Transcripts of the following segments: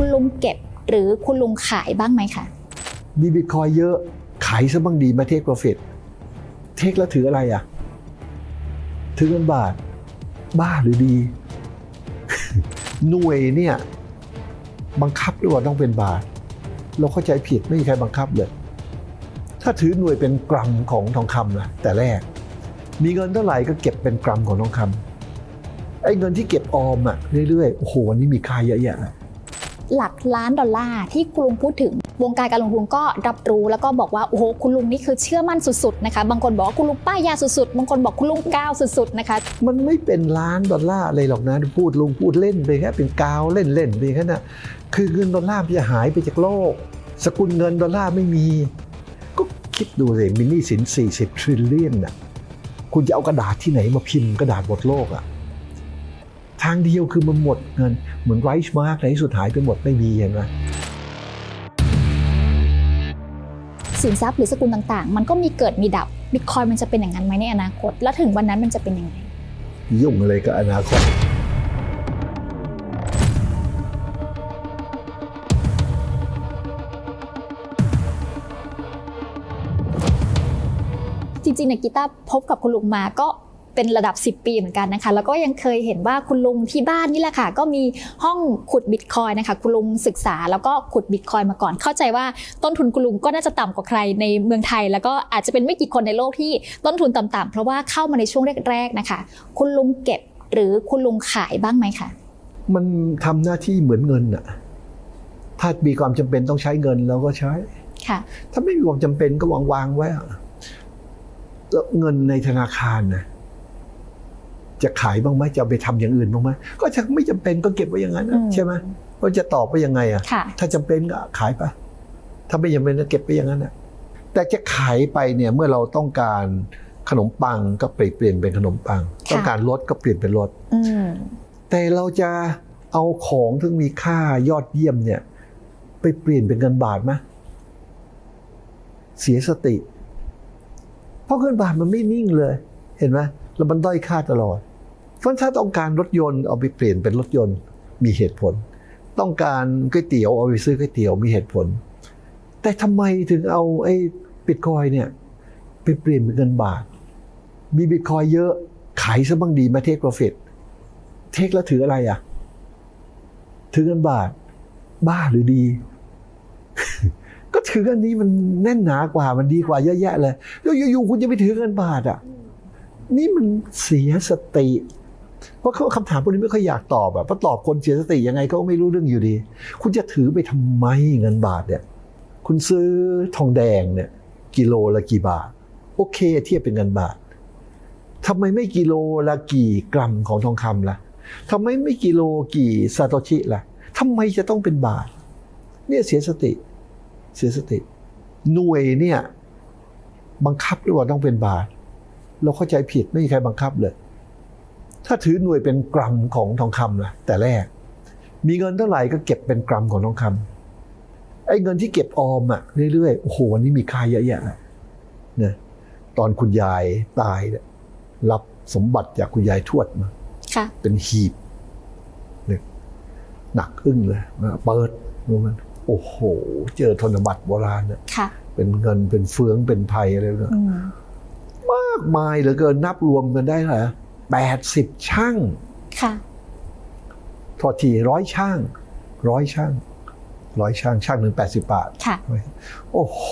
คุณลุงเก็บหรือคุณลุงขายบ้างไหมคะมีบิตคอยเยอะขายซะบ้างดีมาเทคโปรฟิตเทคแล้วถืออะไรอะ ถือเงินบาท บ้าหรือดี หน่วยเนี่ย บังคับด้วยว่าต้องเป็นบาท เราเข้าใจผิดไม่มีใครบังคับเลย ถ้าถือหน่วยเป็นกรัมของทองคำนะแต่แรก มีเงินเท่าไหร่ก็เก็บเป็นกรัมของทองคำไอ้เงินที่เก็บออมอะเรื่อยๆโอ้โหวันนี้มีค่าเยอะแยะเลย หลักล้านดอลลาร์ที่คุณลุงพูดถึง วงการการลงทุนก็รับรู้แล้วก็บอกว่าโอ้โหคุณลุงนี่คือเชื่อมั่นสุดๆนะคะบางคนบอกว่าคุณลุงป้ายยาสุดๆบางคนบอกคุณลุงก้าวสุดๆนะคะมันไม่เป็นล้านดอลลาร์อะไรหรอกนะพูดลุงพูดเล่นไปแค่เป็นกาวเล่นๆไปแค่นั้นคือเงินดอลลาร์จะหายไปจากโลก สกุลเงินดอลลาร์ไม่มี ก็คิดดูสิมินนี่สิน40ทริลเลียนน่ะคุณจะเอากระดาษที่ไหนมาพิมพ์กระดาษหมดโลกอะ ทางเดียวคือมันหมดเงิน เหมือนไรช์มาร์กในที่สุดหายไปหมดไม่มีเห็นไหมสินทรัพย์หรือสกุลต่างๆ มันก็มีเกิดมีดับบิตคอยมันจะเป็นอย่างนั้นไหมในอนาคต แล้วถึงวันนั้นมันจะเป็นยังไง ยุ่งอะไรกับอนาคตจริงๆเนี่ยกีตาร์พบกับคุณลุงมาก็ เป็นระดับ 10 ปีเหมือนกันนะคะ แล้วก็ยังเคยเห็นว่าคุณลุงที่บ้านนี่แหละค่ะ ก็มีห้องขุดบิตคอยนะคะ คุณลุงศึกษาแล้วก็ขุดบิตคอยมาก่อน เข้าใจว่าต้นทุนคุณลุงก็น่าจะต่ำกว่าใครในเมืองไทย แล้วก็อาจจะเป็นไม่กี่คนในโลกที่ต้นทุนต่ำๆเพราะว่าเข้ามาในช่วงแรกๆนะคะ คุณลุงเก็บหรือคุณลุงขายบ้างไหมคะมันทำหน้าที่เหมือนเงินอะถ้ามีความจำเป็นต้องใช้เงินเราก็ใช้ ค่ะ ถ้าไม่มีความจำเป็นก็วางวางๆไว้อะแล้วเงินในธนาคารนะ จะขายบ้างไหมจะเอาไปทำอย่างอื่นบ้างไหมก็ถ้าไม่จำเป็นก็เก็บไว้อย่างนั้นนะอืมใช่ไหมว่าจะตอบไปยังไงอะค่ะถ้าจำเป็นก็ขายไปถ้าไม่จำเป็นก็เก็บไปอย่างนั้นนะแต่จะขายไปเนี่ยเมื่อเราต้องการขนมปังก็เปลี่ยนเป็นขนมปังค่ะต้องการรถก็เปลี่ยนเป็นรถอืมแต่เราจะเอาของที่มีค่ายอดเยี่ยมเนี่ย ไปเปลี่ยนเป็นเงินบาทไหมเสียสติ เพราะเงินบาทมันไม่นิ่งเลย เห็นไหมแล้วมันด้อยค่าตลอด เพราะถ้าต้องการรถยนต์เอาไปเปลี่ยนเป็นรถยนต์มีเหตุผล ต้องการก๋วยเตี๋ยวเอาไปซื้อก๋วยเตี๋ยวมีเหตุผล แต่ทำไมถึงเอาไอ้บิตคอยเนี่ยไปเปลี่ยนเป็นเงินบาท มีบิตคอยเยอะขายซะบ้างดีมาเทคโปรฟิตเทคแล้วถืออะไรอะ ถือเงินบาท บ้าหรือดี ก็ถืออันนี้มันแน่นหนากว่ามันดีกว่าเยอะแยะเลยแล้วอยู่ๆคุณจะไปถือเงินบาทอะ นี่มันเสียสติ เพราะเขาคำถามพวกนี้ไม่ค่อยอยากตอบอะเพราะตอบคนเสียสติยังไงก็ไม่รู้เรื่องอยู่ดี คุณจะถือไปทำไมเงินบาทเนี่ย คุณซื้อทองแดงเนี่ยกิโลละกี่บาท โอเคเทียบเป็นเงินบาททำไมไม่กิโลละกี่กรัมของทองคำล่ะทำไมไม่กิโลกี่ซาโตชิล่ะทำไมจะต้องเป็นบาท เนี่ยเสียสติ เสียสติ หน่วยเนี่ยบังคับด้วยว่าต้องเป็นบาท เราเข้าใจผิดไม่มีใครบังคับเลย ถ้าถือหน่วยเป็นกรัมของทองคำล่ะแต่แรก มีเงินเท่าไหร่ก็เก็บเป็นกรัมของทองคำไอ้เงินที่เก็บออมอะเรื่อยๆโอ้โหวันนี้มีค่าเยอะแยะเลยนะตอนคุณยายตายเนี่ยรับสมบัติจากคุณยายทวดมาค่ะเป็นหีบเนี่ยหนักอึ้งเลยมาเปิดดูมันโอ้โห เจอธนบัตรโบราณเนี่ยค่ะเป็นเงินเป็นเฟืองเป็นไพอะไรเนี่ยอืมมากมายเหลือเกินนับรวมกันได้เหรอ แปดสิบช่างค่ะทอทีร้อยช่างร้อยช่างร้อยช่างช่างหนึ่งแปดสิบบาทค่ะโอ้โห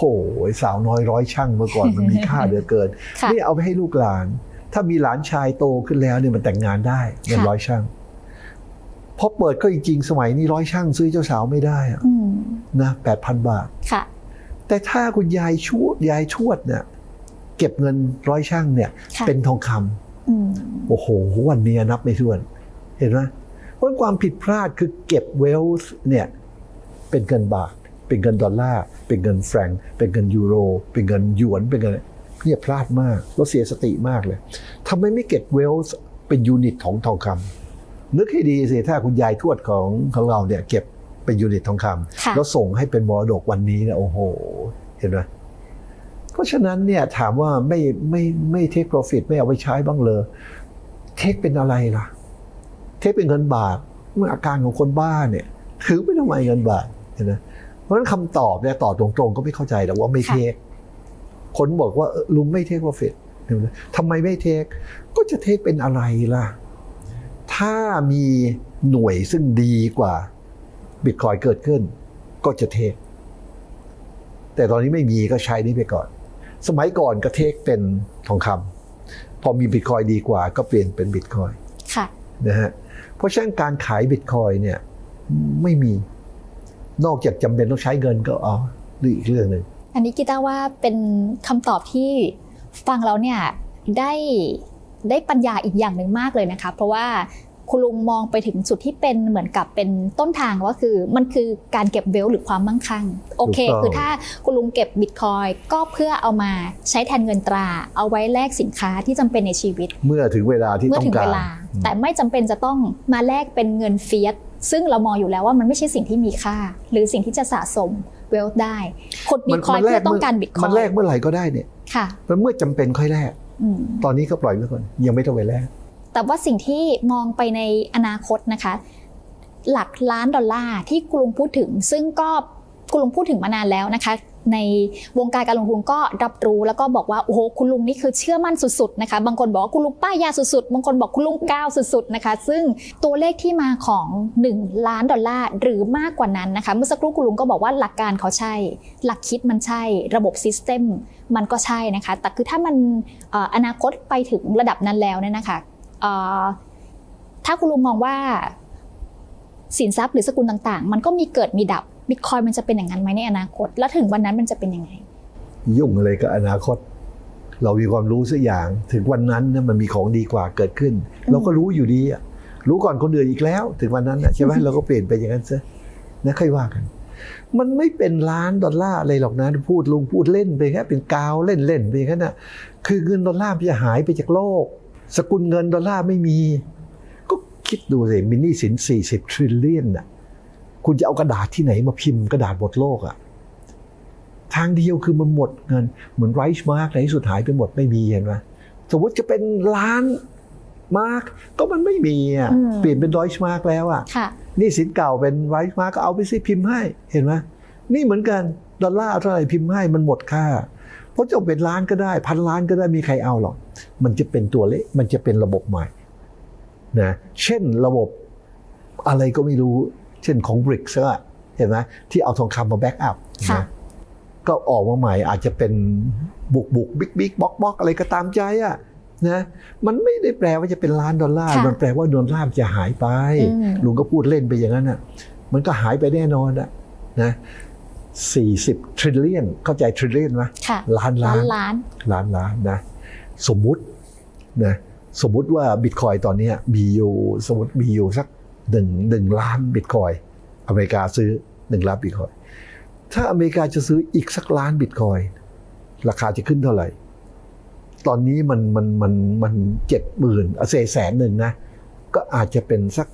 สาวน้อยร้อยช่างเมื่อก่อนมันมีค่าเหลือเกินค่ะนี่เอาไปให้ลูกหลาน ถ้ามีหลานชายโตขึ้นแล้วเนี่ยมันแต่งงานได้เงินค่ะร้อยช่างพอเปิดก็จริงๆสมัยนี้ร้อยช่างซื้อเจ้าสาวไม่ได้อะอืมนะแปดพันบาทค่ะ แต่ถ้าคุณยายชวดยายชวดเนี่ยเก็บเงินร้อยช่างเนี่ยค่ะเป็นทองคำอืม โอ้โห วันนี้นับไม่ถ้วน เห็นไหมเพราะความผิดพลาดคือเก็บเวลส์เนี่ยเป็นเงินบาท เป็นเงินดอลลาร์ เป็นเงินแฟรงก์เป็นเงินยูโร เป็นเงินหยวน เป็นเงินเนี่ยพลาดมากเราเสียสติมากเลยทำไมไม่เก็บเวลส์เป็นยูนิตของทองคำนึกให้ดีสิถ้าคุณยายทวดของของเราเนี่ยเก็บเป็นยูนิตทองคำค่ะแล้วส่งให้เป็นมรดกวันนี้เนี่ยโอ้โห เห็นไหม เพราะฉะนั้นเนี่ยถามว่าไม่ไม่ไม่เทคโปรฟิตไม่เอาไปใช้บ้างเลยเทคเป็นอะไรล่ะ เทคเป็นเงินบาทเมื่ออาการของคนบ้าเนี่ยถือไปทำไมเงินบาทเห็นไหมเพราะฉะนั้นคำตอบเนี่ยตอบตรงๆ ก็ไม่เข้าใจหรอกว่าไม่เทคคนบอกว่าเออลุงไม่เทค profit เห็นไหมทำไมไม่เทค ก็จะเทคเป็นอะไรล่ะ ถ้ามีหน่วยซึ่งดีกว่าบิตคอยเกิดขึ้น ก็จะเทค แต่ตอนนี้ไม่มีก็ใช้นี้ไปก่อน สมัยก่อนก็เทคเป็นทองคำพอมีบิตคอยดีกว่าก็เปลี่ยนเป็นบิตคอยค่ะนะฮะเพราะฉะนั้นการขายบิตคอยเนี่ยไม่มีนอกจากจำเป็นต้องใช้เงินก็อ๋อหรืออีกเรื่องหนึ่งอันนี้กีตาร์ว่าเป็นคำตอบที่ฟังแล้วเนี่ยได้ได้ปัญญาอีกอย่างหนึ่งมากเลยนะคะ เพราะว่า คุณลุงมองไปถึงจุดที่เป็นเหมือนกับเป็นต้นทางว่าคือมันคือการเก็บเวลหรือความมั่งคั่ง โอเคถูกต้องคือถ้าคุณลุงเก็บบิตคอยก็เพื่อเอามาใช้แทนเงินตรา เอาไว้แลกสินค้าที่จำเป็นในชีวิต เมื่อถึงเวลาที่เมื่อต้องถึงกาเวรลาแต่ไม่จำเป็นจะต้องมาแลกเป็นเงินเฟียสซึ่งเรามองอยู่แล้วว่ามันไม่ใช่สิ่งที่มีค่า หรือสิ่งที่จะสะสมเวลได้ขุดบิตคอยเพื่อต้องการบิตคอยมันแลกเมื่อไหร่ก็ได้เนี่ยค่ะมันเมื่อจำเป็นค่อยแลกอืมตอนนี้ก็ปล่อยไว้ก่อนยังไม่ต้องไปแลก แต่ว่าสิ่งที่มองไปในอนาคตนะคะ หลักล้านดอลลาร์ที่คุณลุงพูดถึง ซึ่งก็คุณลุงพูดถึงมานานแล้วนะคะ ในวงการการลงทุนก็รับรู้แล้วก็บอกว่าโอ้โหคุณลุงนี่คือเชื่อมั่นสุดๆนะคะบางคนบอกว่าคุณลุงป้ายยาสุดๆบางคนบอกคุณลุงก้าวสุดๆนะคะ ซึ่งตัวเลขที่มาของ 1 ล้านดอลลาร์หรือมากกว่านั้นนะคะเมื่อสักครู่คุณลุงก็บอกว่าหลักการเขาใช่ หลักคิดมันใช่ ระบบซิสเต็มมันก็ใช่นะคะ แต่คือถ้ามันออนาคตไปถึงระดับนั้นแล้วเนี่ยนะคะ ถ้าคุณลุงมองว่าสินทรัพย์หรือสกุลต่างๆ มันก็มีเกิดมีดับบิตคอยมันจะเป็นอย่างนั้นไหมในอนาคต แล้วถึงวันนั้นมันจะเป็นยังไง ยุ่งอะไรกับอนาคต เรามีความรู้สักอย่าง ถึงวันนั้นเนี่ยมันมีของดีกว่าเกิดขึ้น เราก็รู้อยู่ดีอะรู้ก่อนคนอื่นอีกแล้ว ถึงวันนั้นน่ะใช่ไหมเราก็เปลี่ยนไปอย่างนั้นซะนะค่อยว่ากัน มันไม่เป็นล้านดอลลาร์อะไรหรอกนะพูดลุงพูดเล่นไปแค่เป็นกาวเล่นเล่นๆไปอย่างนั้นน่ะคือเงินดอลลาร์มันจะหายไปจากโลก สกุลเงินดอลลาร์ไม่มี ก็คิดดูสิมินนี่สิน 40 ทริลเลียนน่ะคุณจะเอากระดาษที่ไหนมาพิมพ์กระดาษบทโลกอะทางเดียวคือมันหมดเงิน เหมือนไรซ์มาร์กในที่สุดหายไปหมดไม่มีเห็นไหมสมมติจะเป็นล้านมาร์กก็มันไม่มีอะอืมเปลี่ยนเป็นไรซ์มาร์กแล้วอะค่ะนี่สินเก่าเป็นไรซ์มาร์กก็เอาไปสิพิมพ์ให้เห็นไหมนี่เหมือนกันดอลลาร์เท่าไหร่พิมพ์ให้มันหมดค่า เพราะจะเป็นล้านก็ได้ พันล้านก็ได้มีใครเอาหรอก มันจะเป็นตัวเลขมันจะเป็นระบบใหม่นะเช่นระบบอะไรก็ไม่รู้ เช่นของ b r i c s อะเห็นไหมที่เอาทองคำมาแบ็กอัพค่ะนะก็ออกมาใหม่อาจจะเป็นบุกบุกบิ๊กบิ๊กบ็อกบ็อกอะไรก็ตามใจอะนะมันไม่ได้แปลว่าจะเป็นล้านดอลลาร์ค่ะมันแปลว่าดอลลาร์มันจะหายไปอืมลุงก็พูดเล่นไปอย่างนั้นอะ มันก็หายไปแน่นอนอะนะ สี่สิบทริลเลียนเข้าใจทริลเลียนไหมค่ะล้านล้าล้านนล้านล้านล้านนะสมมุตินะสมมุติว่าบิตคอยตอนเนี้ยมีอยู่สมมติมีอยู่สักหนึ่งหนึ่งล้านบิตคอยอเมริกาซื้อหนึ่งล้านบิตคอยถ้าอเมริกาจะซื้ออีกสักล้านบิตคอยราคาจะขึ้นเท่าไหร่ ตอนนี้มันมันมันมันเจ็ดหมื่นเศษแสนหนึ่งนะก็อาจจะเป็นสัก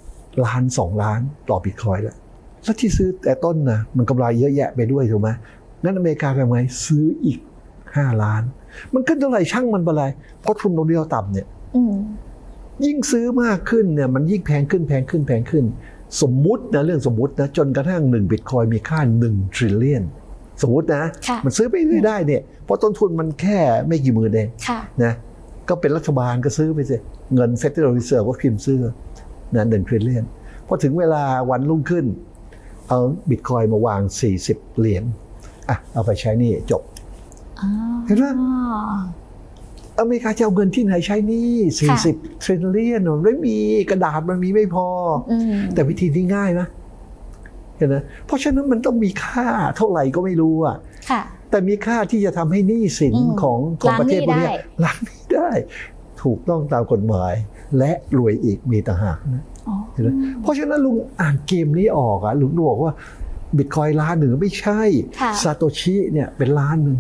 ล้านสองล้านต่อบิตคอยแล้ว แล้วที่ซื้อแต่ต้นนะมันกำไรเยอะแยะไปด้วยถูกไหมงั้นอเมริกาทำไงซื้ออีกห้าล้าน มันขึ้นเท่าไหร่ช่างมันไปเลยเพราะทุนตรงนี้เราต่ำเนี่ยอืมยิ่งซื้อมากขึ้นเนี่ยมันยิ่งแพงขึ้นแพงขึ้นแพงขึ้น สมมุตินะเรื่องสมมุตินะจนกระทั่งหนึ่งบิตคอยมีค่าหนึ่งทริลเลียนสมมตินะค่ะมันซื้อไปเรื่อยได้เนี่ยเพราะต้นทุนมันแค่ไม่กี่หมื่นเองค่ะนะก็เป็นรัฐบาลก็ซื้อไปสิเงิน Federal Reserve ก็พิมพ์ซื้อนะหนึ่งทริลเลียนพอถึงเวลาวันรุ่งขึ้น เอาบิตคอยมาวาง 40 เหรียญอะเอาไปใช้หนี่จบอ๋อเห็นไหมอเมริกาจะเอาเงินที่ไหนใช้หนี่ค่ะ40ทริลเลียนมันไม่มีกระดาษมันมีไม่พออืมแต่วิธีนี้ง่ายนะเห็นไหมเพราะฉะนั้นมันต้องมีค่าเท่าไหร่ก็ไม่รู้อะค่ะแต่มีค่าที่จะทำให้หนี้สินอืมของของล้างประเทศพวกเนี้ยหนี้ได้ล้างหนี้ได้ ถูกต้องตามกฎหมาย และรวยอีกมีต่างหากนะอ๋อ เห็นไหมเพราะฉะนั้นลุงอ่านเกมนี้ออกอะลุงบอกว่าบิตคอยล้านหนึ่งไม่ใช่ค่ะซาโตชิเนี่ยเป็นล้านหนึ่ง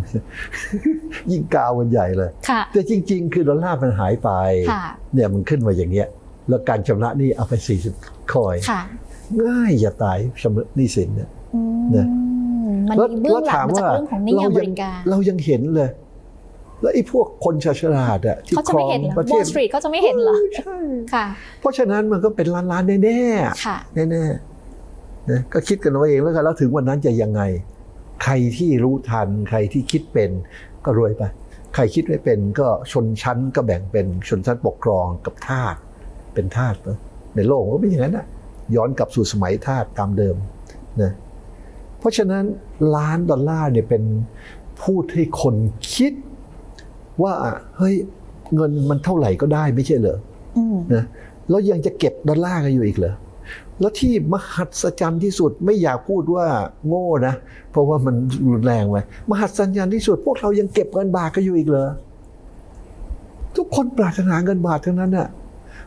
ยิ่งกาวมันใหญ่เลยค่ะแต่จริง ๆ คือดอลลาร์มันหายไปค่ะเนี่ยมันขึ้นมาอย่างเงี้ย แล้วการชำระหนี้เอาไป 40 คอยค่ะง่ายอย่าตายชำระหนี้สินเนี่ยอืมนะมันแล้วมีเบื้องหลังมาจากแล้วถามว่าเรื่องของหนี้อเมริกาเรายังเห็นเลย แล้วไอ้พวกคนฉลาดอะที่เขาจะครไม่องเห็นเหรอประเทวอศลสตรีทเขาจะไม่เห็นเหรอใช่ค่ะ เพราะฉะนั้นมันก็เป็นล้านล้านๆแน่ค่ะๆแน่นะก็คิดกันเอาเองแล้วกันแล้วถึงวันนั้นจะยังไง ใครที่รู้ทัน ใครที่คิดเป็นก็รวยไปใครคิดไม่เป็นก็ชนชั้นก็แบ่งเป็นชนชั้นปกครองกับทาสเป็นทาสนะในโลกมันก็เป็นอย่างนั้นนะย้อนกลับสู่สมัยทาสตามเดิมนะเพราะฉะนั้นล้านดอลลาร์เนี่ยเป็นพูดให้คนคิด ว่าเฮ้ยเงินมันเท่าไหร่ก็ได้ไม่ใช่เหรออืมนะแล้วยังจะเก็บดอลลาร์กันอยู่อีกเหรอแล้วที่มหัศจรรย์ที่สุดไม่อยากพูดว่าโง่นะ เพราะว่ามันรุนแรงไปมหัศจรรย์ที่สุด พวกเรายังเก็บเงินบาทกันอยู่อีกเหรอทุกคนปรารถนาเงินบาททั้งนั้นน่ะ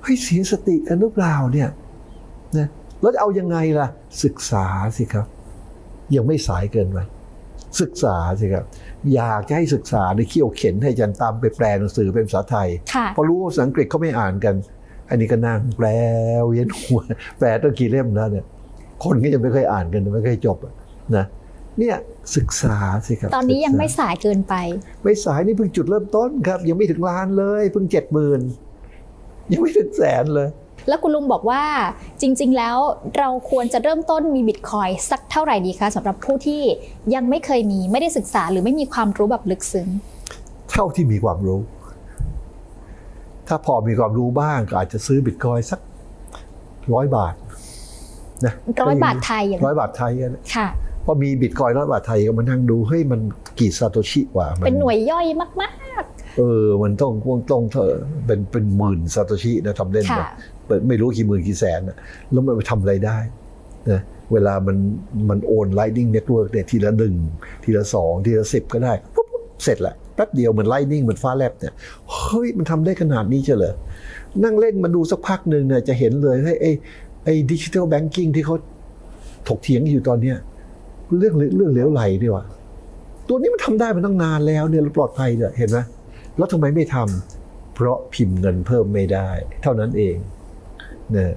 เฮ้ยเสียสติกันหรือเปล่าเนี่ยนะแล้วจะเอายังไงล่ะ ศึกษาสิครับ ยังไม่สายเกินไปศึกษาสิครับ อยากจะให้ศึกษาในเขี่ยวเข็นให้อาจันตามไปแปลหนังสือเป็นภาษาไทยค่ะพอรู้ว่าภาษาอังกฤษเขาไม่อ่านกัน อันนี้ก็นั่งแปลเวียนหัวแปลตั้งกี่เล่มแล้วเนี่ยคนก็ยังไม่เคยอ่านกันไม่เคยจบอะนะเนี่ยศึกษาสิครับ ตอนนี้ยังไม่ศึกษสายเกินไปาไม่สายนี่เพิ่งจุดเริ่มต้นครับ ยังไม่ถึงล้านเลย เพิ่งเจ็ดหมื่นยังไม่ถึงแสนเลย แล้วคุณลุงบอกว่าจริง ๆ แล้วเราควรจะเริ่มต้นมีบิตคอยสักเท่าไหร่ดีคะสำหรับผู้ที่ยังไม่เคยมีไม่ได้ศึกษาหรือไม่มีความรู้แบบลึกซึ้ง เท่าที่มีความรู้ ถ้าพอมีความรู้บ้างก็อาจจะซื้อบิตคอยน์สักร้อยบาทนะร้อยบาทไทยอย่างร้อยบาทไทยกันนะค่ะพอมีบิตคอยน์ร้อยบาทไทยก็มานั่งดูเฮ้ยมันกี่ซาโตชิกว่ามัเป็นหน่วยย่อยมากเออ มันต้องต้องต้องเธอเป็นเป็นหมื่นซาโตชินะทำเล่นๆไปค่ะเปิด ไม่รู้กี่หมื่นกี่แสนนะแล้วมันไปทำอะไรได้นะเวลามันมันโอน Lightning Network เนี่ยทีละหนึ่งทีละสองทีละสิบก็ได้ปุ๊บเสร็จแหละแป๊บเดียวเหมือน Lightning เหมือนฟ้าแลบเนี่ยเฮ้ยมันทำได้ขนาดนี้เฉยเหรอนั่งเล่นมาดูสักพักหนึ่งเนี่ยจะเห็นเลยเฮ้ยไอ้ไอ้ดิจิทัลแบงกิ้งที่เขาถกเถียงอยู่ตอนเนี้ยเรื่องเรื่องเหลวไหลดีว่า ตัวนี้มันทำได้มาตั้งนานแล้วเนี่ยปลอดภัยเนี่ยเห็นไหมแล้วทำไมไม่ทำเพราะพิมพ์เงินเพิ่มไม่ได้ เท่านั้นเอง นี่ย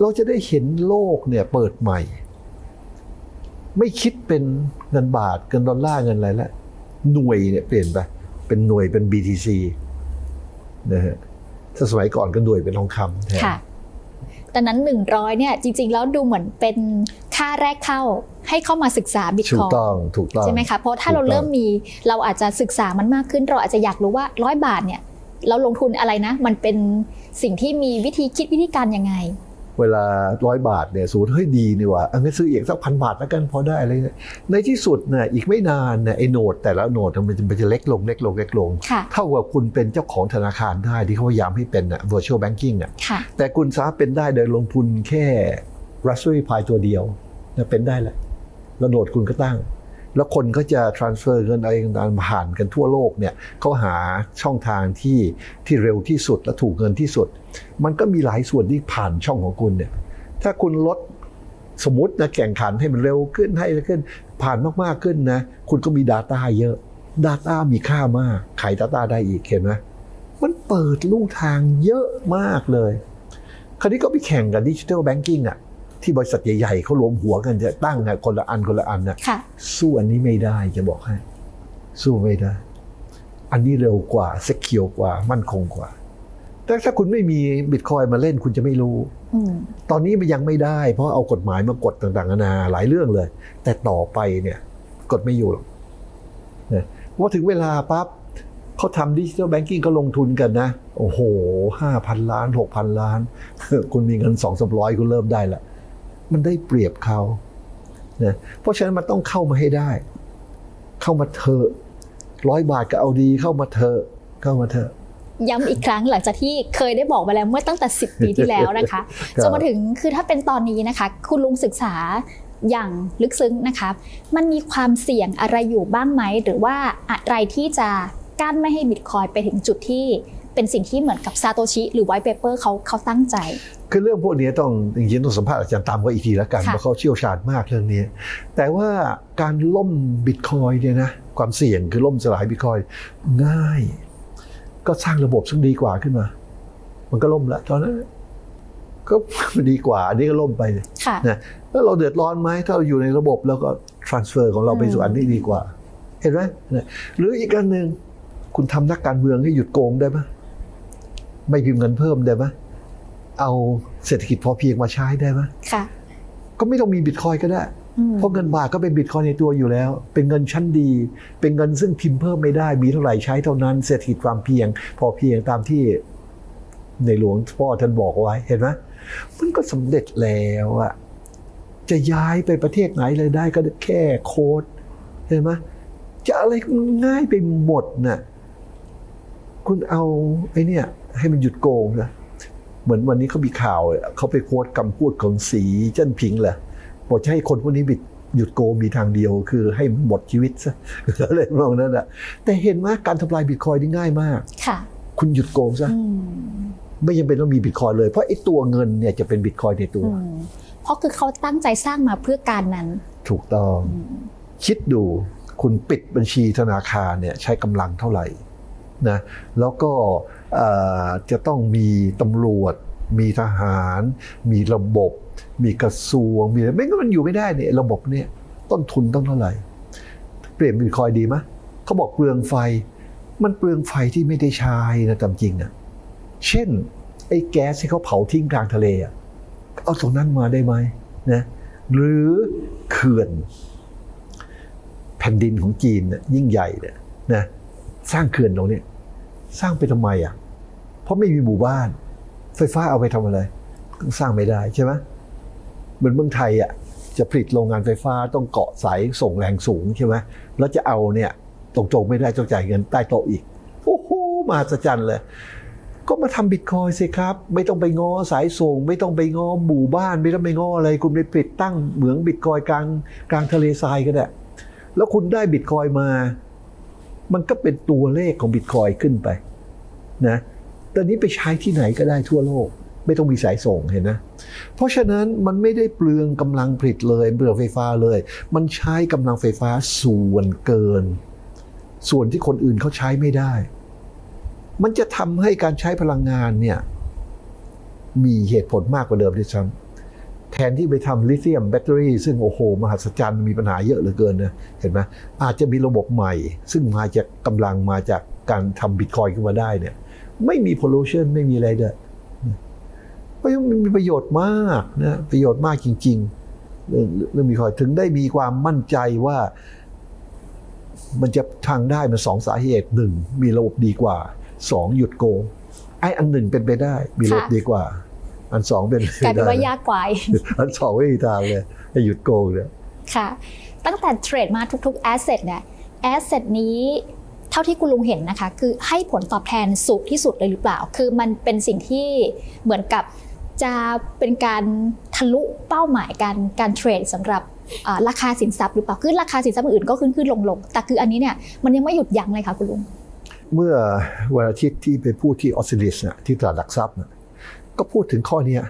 เราจะได้เห็นโลกเนี่ยเปิดใหม่ ไม่คิดเป็นเงินบาทเงินดอลลาร์เงินอะไรแล้วหน่วยเนี่ยเปลี่ยนไปเป็นหน่วยเป็น BTC นะฮะถ้าสมัยก่อนก็หน่วยเป็นทองคำแทนค่ะดังนั้น 100เนี่ยจริง ๆ แล้วดูเหมือนเป็นค่าแรกเข้าให้เข้ามาศึกษาบิตถูคกอยต้องถูกต้องใช่ไหมคะเพราะถ้าถูกเราต้องเริ่มมีเราอาจจะศึกษามันมากขึ้น เราอาจจะอยากรู้ว่าร้อยบาทเนี่ย เราลงทุนอะไรนะ มันเป็นสิ่งที่มีวิธีคิดวิธีการยังไง เวลาร้อยบาทเนี่ยสูตรเฮ้ยดีนี่หว่าอันนี้นซื้ออีกสักพันบาทแล้วกันพอได้อะไรเนี่ยในที่สุดเนี่ยอีกไม่นานเนี่ยไอ้โนดแต่ละโนดมันจะมันจะเล็กลงเล็กลงเล็กลงค่ะเท่ากับคุณเป็นเจ้าของธนาคารได้ที่เขาพยายามให้เป็นน่ะ virtual banking อะค่ะแต่คุณสามารถเป็นได้โดยลงทุนแค่ Raspberry Pi ตัวเดียวนะเป็นได้แหละแล้วโนดคุณก็ตั้ง แล้วคนก็จะ transfer เงินอะไรต่างๆผ่านกันทั่วโลกเนี่ยเขาหาช่องทางที่ที่เร็วที่สุดและถูกเงินที่สุด มันก็มีหลายส่วนที่ผ่านช่องของคุณเนี่ยถ้าคุณลดสมมตินะแข่งขันให้มันเร็วขึ้นให้เร็วขึ้น ผ่านมากๆขึ้นนะ คุณก็มี Data เยอะ Data มีค่ามาก ขาย Data ได้อีกเห็นไหมมันเปิดลู่ทางเยอะมากเลย คราวนี้ก็ไปแข่งกับดิจิทัลแบงกิ้งอะ ที่บริษัทใหญ่ๆเขารวมหัวกันจะตั้งอะคนละอันคนละอันน่ะค่ะสู้อันนี้ไม่ได้จะบอกให้ สู้ไม่ได้ อันนี้เร็วกว่าเซ็กเคียวกว่ามั่นคงกว่า แต่ถ้าคุณไม่มีบิตคอยมาเล่นคุณจะไม่รู้อืมตอนนี้มันยังไม่ได้ เพราะเอากฎหมายมากดต่างๆนานาหลายเรื่องเลย แต่ต่อไปเนี่ยกดไม่อยู่หรอกนะพอถึงเวลาปั๊บเขาทำดิจิทัลแบงกิ้งก็ลงทุนกันนะ โอ้โหห้าพันล้านหกพันล้าน คุณมีเงินสองสามร้อยคุณเริ่มได้ละ มันได้เปรียบเขานะเพราะฉะนั้นมันต้องเข้ามาให้ได้ เข้ามาเถอะร้อยบาทก็เอาดีเข้ามาเถอะเข้ามาเถอะย้ำอีกครั้งหลังจากที่เคยได้บอกไปแล้วเมื่อตั้งแต่ 10 ปีที่แล้วนะคะครับจนมาถึงคือถ้าเป็นตอนนี้นะคะ คุณลุงศึกษาอย่างลึกซึ้งนะคะมันมีความเสี่ยงอะไรอยู่บ้างไหม หรือว่าอะไรที่จะกั้นไม่ให้บิตคอยไปถึงจุดที่เป็นสิ่งที่เหมือนกับซาโตชิ หรือไวท์เปเปอร์เขาเขาตั้งใจ คือเรื่องพวกนี้ต้องจริงๆต้องสัมภาษณ์อาจารย์ตามก็อีกทีแล้วกันค่ะเพราะเขาเชี่ยวชาญมากเรื่องนี้ แต่ว่าการล่มบิตคอยเนี่ยนะความเสี่ยงคือล่มสลายบิตคอยง่าย ก็สร้างระบบซึ่งดีกว่าขึ้นมา มันก็ล่มแล้วตอนนั้นก็ดีกว่า อันนี้ก็ล่มไปค่ะนะแล้วเราเดือดร้อนไหมถ้าเราอยู่ในระบบแล้วก็ transfer ของเราไปสู่อันที่ดีกว่า เห็นไหมนะหรืออีกอันหนึ่งคุณทำนักการเมืองให้หยุดโกงได้ไหมไม่พิมพ์เงินเพิ่มได้ไหม เอาเศรษฐกิจพอเพียงมาใช้ได้ไหมค่ะ ก็ไม่ต้องมีบิตคอยก็ได้อืมเพราะเงินบาทก็เป็นบิตคอยในตัวอยู่แล้ว เป็นเงินชั้นดี เป็นเงินซึ่งพิมพ์เพิ่มไม่ได้ มีเท่าไหร่ใช้เท่านั้น เศรษฐกิจความเพียง พอเพียงตามที่ในหลวงพ่อท่านบอกเอาไว้ เห็นไหมมันก็สำเร็จแล้วอะจะย้ายไปประเทศไหนเลยได้ก็แค่โค้ดเห็นไหมจะอะไรมันง่ายไปหมดน่ะคุณเอาไอ้เนี่ยให้มันหยุดโกงนะ เหมือนวันนี้เขามีข่าวอะเขาไปโค้ดคำพูดของสีเจิ้นผิงแหละบอกจะให้คนพวกนี้บิดหยุดโกงมีทางเดียวคือให้หมดชีวิตซะอะไรมองนั้นแหะแต่เห็นว่าการทำลายบิตคอยน์นี่ง่ายมากค่ะ คุณหยุดโกงซะอืมไม่จำเป็นต้องมีบิตคอยน์เลยเพราะไอ้ตัวเงินเนี่ยจะเป็นบิตคอยน์ในตัวอืมเพราะคือเขาตั้งใจสร้างมาเพื่อการนั้น ถูกต้องอืมคิดดูคุณปิดบัญชีธนาคารเนี่ยใช้กำลังเท่าไหร่ นะแล้วก็จะต้องมีตำรวจ มีทหาร มีระบบ มีกระทรวงมีอะไรไม่งั้นมันอยู่ไม่ได้เนี่ยระบบเนี่ยต้นทุนต้องเท่าไหร่ เปลี่ยนบิตคอยดีไหมเขาบอกเปลืองไฟ มันเปลืองไฟที่ไม่ได้ใช้นะตามจริงอะเช่นไอ้แก๊สที่เขาเผาทิ้งกลางทะเลอะเอาตรงนั้นมาได้ไหมนะหรือเขื่อน แผ่นดินของจีนเนี่ยยิ่งใหญ่เนี่ยนะ สร้างเขื่อนตรงนี้สร้างไปทำไมอะ เพราะไม่มีหมู่บ้าน ไฟฟ้าเอาไปทำอะไรสร้างไม่ได้ใช่ไหมเหมือนเมืองไทยอะจะผลิตโรงงานไฟฟ้าต้องเกาะสายส่งแรงสูงใช่ไหมแล้วจะเอาเนี่ยตรงๆไม่ได้ต้องจ่ายเงินใต้โต๊ะอีกโอ้โหมหัศจรรย์เลย ก็มาทำบิตคอยสิครับ ไม่ต้องไปงอสายส่ง ไม่ต้องไปงอหมู่บ้าน ไม่ต้องไปงออะไร คุณไปปิดตั้งเหมืองบิตคอยกลางกลางทะเลทรายก็ได้ แล้วคุณได้บิตคอยมา มันก็เป็นตัวเลขของบิตคอยขึ้นไปนะตอนนี้ไปใช้ที่ไหนก็ได้ทั่วโลก ไม่ต้องมีสายส่งเห็นนะ เพราะฉะนั้นมันไม่ได้เปลืองกำลังผลิตเลยเปลืองไฟฟ้าเลย มันใช้กำลังไฟฟ้าส่วนเกิน ส่วนที่คนอื่นเขาใช้ไม่ได้ มันจะทำให้การใช้พลังงานเนี่ยมีเหตุผลมากกว่าเดิมด้วยซ้ำ แทนที่ไปทำลิเธียมแบตเตอรี่ซึ่งโอ้โห มหัศจรรย์มีปัญหาเยอะเหลือเกินนะเห็นไหมอาจจะมีระบบใหม่ ซึ่งมาจากกำลังมาจากการทำบิตคอยขึ้นมาได้เนี่ยไม่มี pollution ไม่มีอะไรเลยเพราะฉะนั้นมันมีประโยชน์มากนะประโยชน์มากจริง ๆ เรื่องเรื่องบิตคอยถึงได้มีความมั่นใจว่า มันจะทางได้มันสองสาเหตุหนึ่งมีระบบดีกว่าสองหยุดโกงไอ้อันหนึ่งเป็นไปได้ มีระบบดีกว่า อันสองเป็นไปกลายเป็นได้ว่ายากกว่าอันสองไม่มีทางเลยให้หยุดโกงเนี่ยค่ะ ตั้งแต่เทรดมาทุกๆ asset เนี่ย asset นี้เท่าที่คุณลุงเห็นนะคะ คือให้ผลตอบแทนสูงที่สุดเลยหรือเปล่า คือมันเป็นสิ่งที่เหมือนกับจะเป็นการทะลุเป้าหมายการการเทรดสำหรับอ่าราคาสินทรัพย์หรือเปล่าคือราคาสินทรัพย์อื่นๆก็ขึ้นขึ้นลงลงๆแต่คืออันนี้เนี่ยมันยังไม่หยุดยั้งเลยค่ะคุณลุง เมื่อวันอาทิตย์ที่ไปพูดที่ออสเตรเลียนะที่ตลาดหลักทรัพย์นะ ก็พูดถึงข้อเนี้ย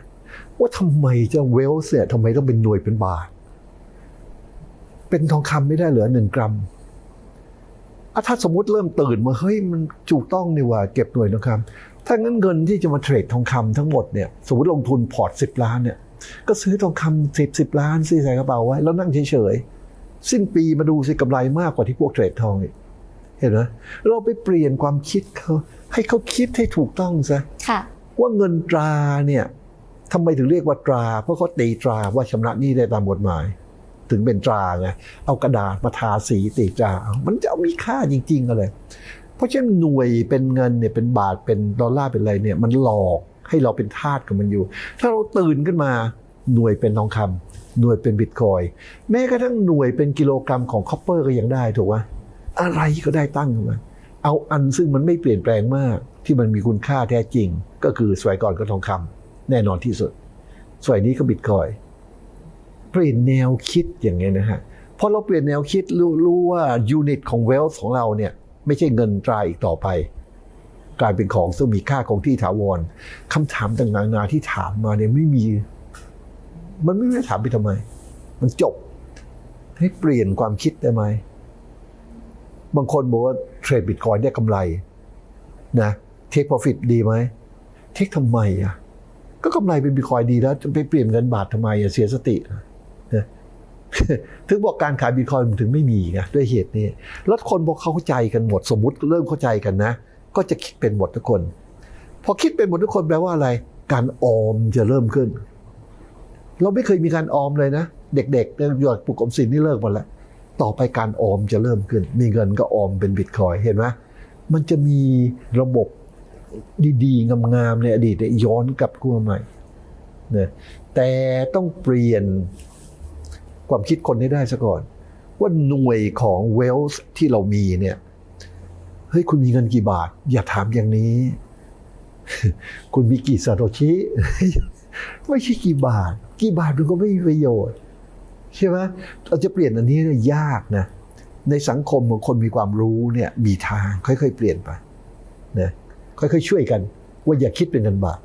ว่าทำไมจะเวลส์เนี่ยทำไมต้องเป็นหน่วยเป็นบาท เป็นทองคำไม่ได้เหลือหนึ่งกรัมอะถ้าสมมติเริ่มตื่นมาเฮ้ยมันถูกต้องนี่ว่าเก็บหน่วยทองคำถ้างั้นเงินที่จะมาเทรดทองคำทั้งหมดเนี่ยสมมติลงทุนพอร์ตสิบล้านเนี่ยก็ซื้อทองคำสิบสิบล้านซื้อใส่กระเป๋าไว้ แล้วนั่งเฉยๆสิ้นปีมาดูสิกำไรมากกว่าที่พวกเทรดทองอีกเห็นไหมเราไปเปลี่ยนความคิดเขาให้เขาคิดให้ถูกต้องซะค่ะ ว่าเงินตราเนี่ยทำไมถึงเรียกว่าตรา เพราะเขาตีตราว่าชำระหนี้ได้ตามกฎหมาย ถึงเป็นตราไงเอากระดาษมาทาสีตีตรา มันจะเอามีค่าจริงๆอะไรเพราะฉะนั้นหน่วยเป็นเงินเนี่ยเป็นบาทเป็นดอลลาร์เป็นอะไรเนี่ยมันหลอกให้เราเป็นทาสกับมันอยู่ ถ้าเราตื่นขึ้นมาหน่วยเป็นทองคำหน่วยเป็นบิตคอยแม้กระทั่งหน่วยเป็นกิโลกรัมของคอปเปอร์ก็ยังได้ถูกไหมอะไรก็ได้ตั้งขึ้นมาเอาอันซึ่งมันไม่เปลี่ยนแปลงมาก ที่มันมีคุณค่าแท้จริง ก็คือสมัยก่อนก็ทองคำแน่นอนที่สุดสมัยนี้ก็บิตคอยเปลี่ยนแนวคิดอย่างเงี้ยนะฮะพอเราเปลี่ยนแนวคิดรู้รู้ว่ายูนิตของเวลส์ของเราเนี่ยไม่ใช่เงินตราอีกต่อไป กลายเป็นของซึ่งมีค่าคงที่ถาวรคำถามต่างๆนาที่ถามมาเนี่ยไม่มี มันไม่รู้ถามไปทำไม มันจบ ให้เปลี่ยนความคิดได้ไหมบางคนบอกว่าเทรดบิตคอยได้กำไรนะ เทค profit ดีไหมเทคทำไมอะก็กำไรเป็นบิตคอยดีแล้วจะไปเปลี่ยนเงินบาททำไมอะเสียสตินะถึงบอกการขายบิตคอยมันถึงไม่มีไงด้วยเหตุนี้ แล้วคนพอเข้าใจกันหมดสมมติเริ่มเข้าใจกันนะ ก็จะคิดเป็นหมดทุกคน พอคิดเป็นหมดทุกคนแปลว่าอะไร การออมจะเริ่มขึ้น เราไม่เคยมีการออมเลยนะ เด็กๆเนี่ยหยอดปลุกออมสินนี่เลิกหมดแล้วต่อไปการออมจะเริ่มขึ้น มีเงินก็ออมเป็นบิตคอยเห็นไหมมันจะมีระบบ ดีๆ งามๆในอดีตยย้อนกลับขึ้นมาใหม่นะแต่ต้องเปลี่ยนความคิดคนให้ได้ซะก่อน ว่าหน่วยของเวลส์ที่เรามีเนี่ยเฮ้ยคุณมีเงินกี่บาท อย่าถามอย่างนี้ คุณมีกี่ซาโตชิไม่ใช่กี่บาท กี่บาทมันก็ไม่มีประโยชน์ ใช่ไหมเราจะเปลี่ยนอันนี้เนี่ยยากนะ ในสังคมของคนมีความรู้เนี่ยมีทางค่อยๆเปลี่ยนไปนะ ค่อยๆช่วยกัน ว่าอย่าคิดเป็นเงินบาท